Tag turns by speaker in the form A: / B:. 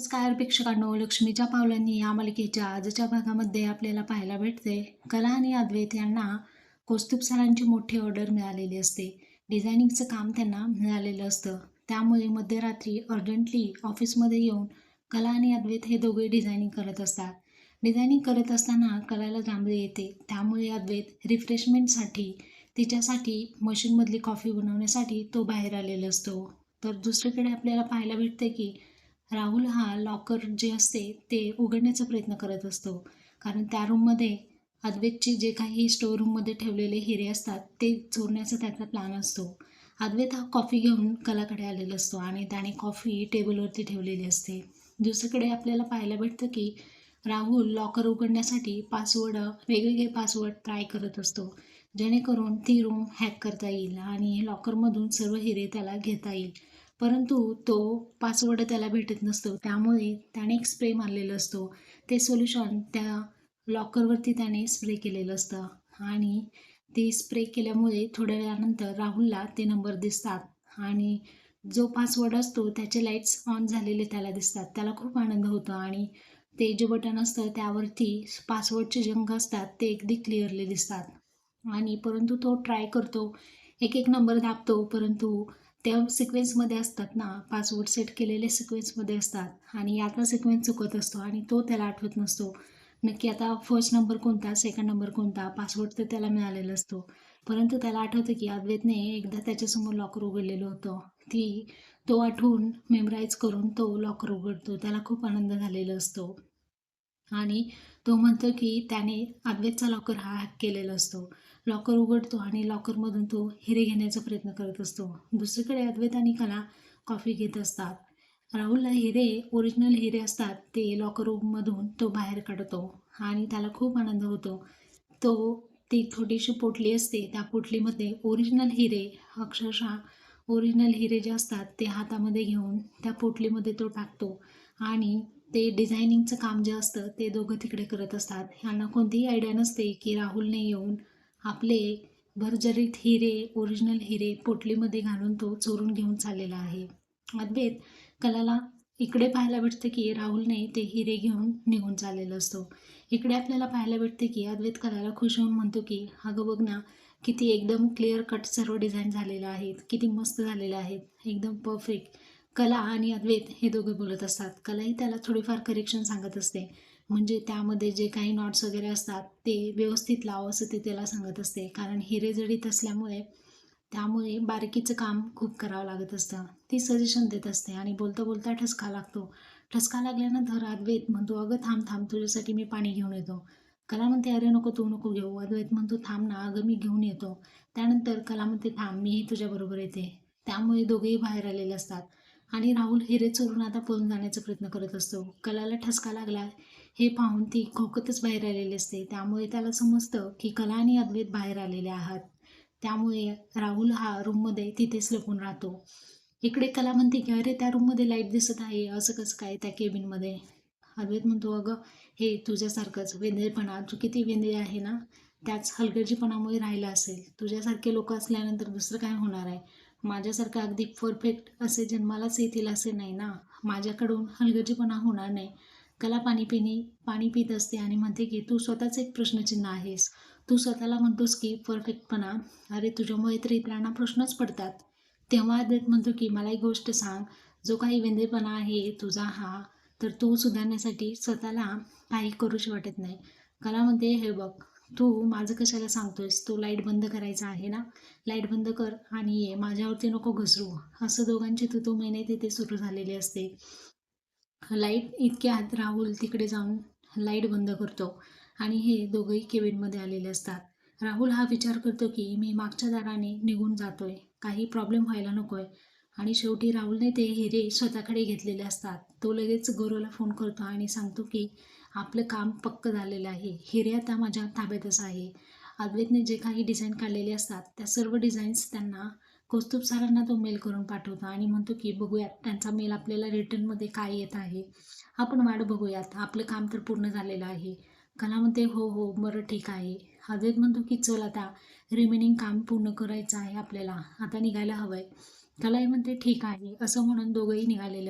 A: नमस्कार प्रेक्षकांनो. लक्ष्मीच्या पावलांनी या मालिकेच्या आजच्या भागामध्ये आपल्याला पाहायला भेटते. कला आणि अद्वैत यांना कौस्तुभ सरांची मोठी ऑर्डर मिळालेली असते. डिझायनिंगचं काम त्यांना मिळालेलं असतं. त्यामुळे मध्यरात्री अर्जंटली ऑफिसमध्ये येऊन कला आणि अद्वैत हे दोघे डिझायनिंग करत असतात. डिझायनिंग करत असताना कलाला जांभळे येते. त्यामुळे अद्वैत रिफ्रेशमेंटसाठी तिच्यासाठी मशीनमधली कॉफी बनवण्यासाठी तो बाहेर आलेला असतो. तर दुसरीकडे आपल्याला पाहायला भेटते की राहुल हा लॉकर जे असते ते उघडण्याचा प्रयत्न करत असतो. कारण त्या रूममध्ये अद्वैतचे जे काही स्टोअर रूममध्ये ठेवलेले हिरे असतात ते चोरण्याचा त्याचा प्लॅन असतो. अद्वैत हा कॉफी घेऊन कलाकडे आलेला असतो आणि त्याने कॉफी टेबलवरती ठेवलेली असते. दुसरीकडे आपल्याला पाहायला भेटतं की राहुल लॉकर उघडण्यासाठी पासवर्ड वेगवेगळे पासवर्ड ट्राय करत असतो. जेणेकरून ती रूम हॅक करता येईल आणि लॉकरमधून सर्व हिरे त्याला घेता येईल. परंतु तो पासवर्ड त्याला भेटत नसतो. त्यामुळे त्याने एक स्प्रे मारलेला असतो. ते सोल्युशन त्या लॉकरवरती त्याने स्प्रे केलेलं असतं. आणि ते स्प्रे केल्यामुळे थोड्या वेळानंतर राहुलला ते नंबर दिसतात. आणि जो पासवर्ड असतो त्याचे लाईट्स ऑन झालेले त्याला दिसतात. त्याला खूप आनंद होतो आणि ते जे बटन असतं त्यावरती पासवर्डचे जंग असतात ते अगदी क्लिअरली दिसतात. आणि परंतु तो ट्राय करतो. एक एक नंबर दाबतो परंतु त्या सिक्वेन्समध्ये असतात ना पासवर्ड सेट केलेले सिक्वेन्समध्ये असतात आणि याचा सिक्वेन्स चुकत असतो आणि तो त्याला आठवत नसतो. नक्की आता फर्स्ट नंबर कोणता सेकंड नंबर कोणता पासवर्ड तर त्याला मिळालेला असतो. परंतु त्याला आठवतं की अद्वैतने एकदा त्याच्यासमोर लॉकर उघडलेलं होतं. ती तो आठवून मेमराईज करून तो लॉकर उघडतो. त्याला खूप आनंद झालेला असतो. आणि तो म्हणतो की त्याने अद्वैतचा लॉकर हा हॅक केलेला असतो. लॉकर उघडतो आणि लॉकरमधून तो हिरे घेण्याचा प्रयत्न करत असतो. दुसरीकडे अद्वैत आणि कला कॉफी घेत असतात. राहुलला हिरे ओरिजिनल हिरे असतात ते लॉकर रूममधून तो बाहेर काढतो आणि त्याला खूप आनंद होतो. तो ती छोटीशी पोटली असते त्या पोटलीमध्ये ओरिजिनल हिरे अक्षरशः ओरिजिनल हिरे जे असतात ते हातामध्ये घेऊन त्या पोटलीमध्ये तो टाकतो आणि ते डिझायनिंगचं काम जे असतं ते दोघं तिकडे करत असतात. ह्यांना कोणतीही आयडिया नसते की राहुलने येऊन आपले भरजरीत हिरे ओरिजिनल हिरे पोटलीमध्ये घालून तो चोरून घेऊन चाललेला आहे. अद्वैत कलाला इकडे पाहायला भेटतं की राहुलने ते हिरे घेऊन निघून चाललेलं असतो. इकडे आपल्याला पाहायला भेटते की अद्वैत कलाला खुश होऊन म्हणतो की अगं बघ ना किती एकदम क्लिअर कट सर्व डिझाईन झालेलं आहेत. किती मस्त झालेलं आहेत. एकदम परफेक्ट कला आणि अद्वैत हे दोघे बोलत असतात. कलाही त्याला थोडीफार करेक्शन सांगत असते. म्हणजे त्यामध्ये जे काही नॉट्स वगैरे असतात ते व्यवस्थित लाव असं ते त्याला सांगत असते. कारण हिरे जडीत असल्यामुळे त्यामुळे बारकीचं काम खूप करावं लागत असतं. ती सजेशन देत असते आणि बोलता बोलता ठसका लागतो. ठसका लागल्यानंतर अद्वैत म्हणतो अगं थांब थांब तुझ्यासाठी मी पाणी घेऊन येतो. कला म्हणते अरे नको तू नको घेऊ. अद्वैत म्हणतो थांब ना अगं मी घेऊन येतो. त्यानंतर कला म्हणते थांब मीही तुझ्याबरोबर येते. त्यामुळे दोघेही बाहेर आलेले असतात. आणि राहुल हिरे चोरून आता पळून जाण्याचा प्रयत्न करत असतो. कलाला ठसका लागला. हे पाहून ती खोकतच बाहेर आलेली असते. त्यामुळे त्याला समजतं की कला आणि अद्वैत बाहेर आलेले आहात. त्यामुळे राहुल हा रूममध्ये तिथेच लपून राहतो. इकडे कला म्हणते की अरे त्या रूममध्ये लाइट दिसत आहे. असं कसं काय त्या केबिनमध्ये? अद्वैत म्हणतो अगं हे तुझ्यासारखंच वेंदेळपणा तू किती वेंदेळ आहे ना? त्याच हलगर्जीपणामुळे राहिला असेल. तुझ्यासारखे लोक असल्यानंतर दुसरं काय होणार आहे? माझ्यासारखं अगदी परफेक्ट असे जन्मालाच येतील असे नाही ना. माझ्याकडून हलगर्जीपणा होणार नाही. कला पाणी पिणी पाणी पित असते आणि म्हणते की तू स्वतःच एक प्रश्नचिन्ह आहेस. तू स्वतःला म्हणतोस की परफेक्टपणा अरे तुझ्यामुळे तर इतरांना प्रश्नच पडतात. तेव्हा अद्वैत म्हणतो की मला एक गोष्ट सांग. जो काही वेंदेपणा आहे तुझा हा. तर तो सुधारण्यासाठी स्वतःला काही करूशी वाटत नाही. कला म्हणते हे बघ. तू माझं कशाला सांगतोयस? तो लाइट बंद करायचा आहे ना? लाइट बंद कर आणि ये. माझ्यावरती नको घसरू. असं दोघांची तू तो महिने तिथे सुरू झालेली असते. लाइट इतक्या आत राहुल तिकडे जाऊन लाइट बंद करतो. आणि हे दोघंही केबिनमध्ये आलेले असतात. राहुल हा विचार करतो की मी मागच्या दाराने निघून जातोय. काही प्रॉब्लेम व्हायला नकोय. आणि शेवटी राहुलने ते हिरे स्वतःकडे घेतलेले असतात. तो लगेच गौरवला फोन करतो आणि सांगतो की आपलं काम पक्क झालेलं आहे. हिरे आता माझ्या ताब्यातच आहे. अद्वैतने जे काही डिझाईन काढलेले असतात त्या सर्व डिझाईन्स त्यांना कौस्तुभ सरांना तो मेल करून पाठवतो आणि म्हणतो की बघूयात त्यांचा मेल आपल्याला रिटर्नमध्ये काय येत आहे. आपण वाट बघूयात. आपलं काम तर पूर्ण झालेलं आहे. कला म्हणते हो हो बरं ठीक आहे. अद्वैत म्हणतो की चल आता रिमेनिंग काम पूर्ण करायचं आहे आपल्याला. आता निघायला हवं आहे कलाही म्हणते ठीक आहे असं म्हणून दोघंही निघालेले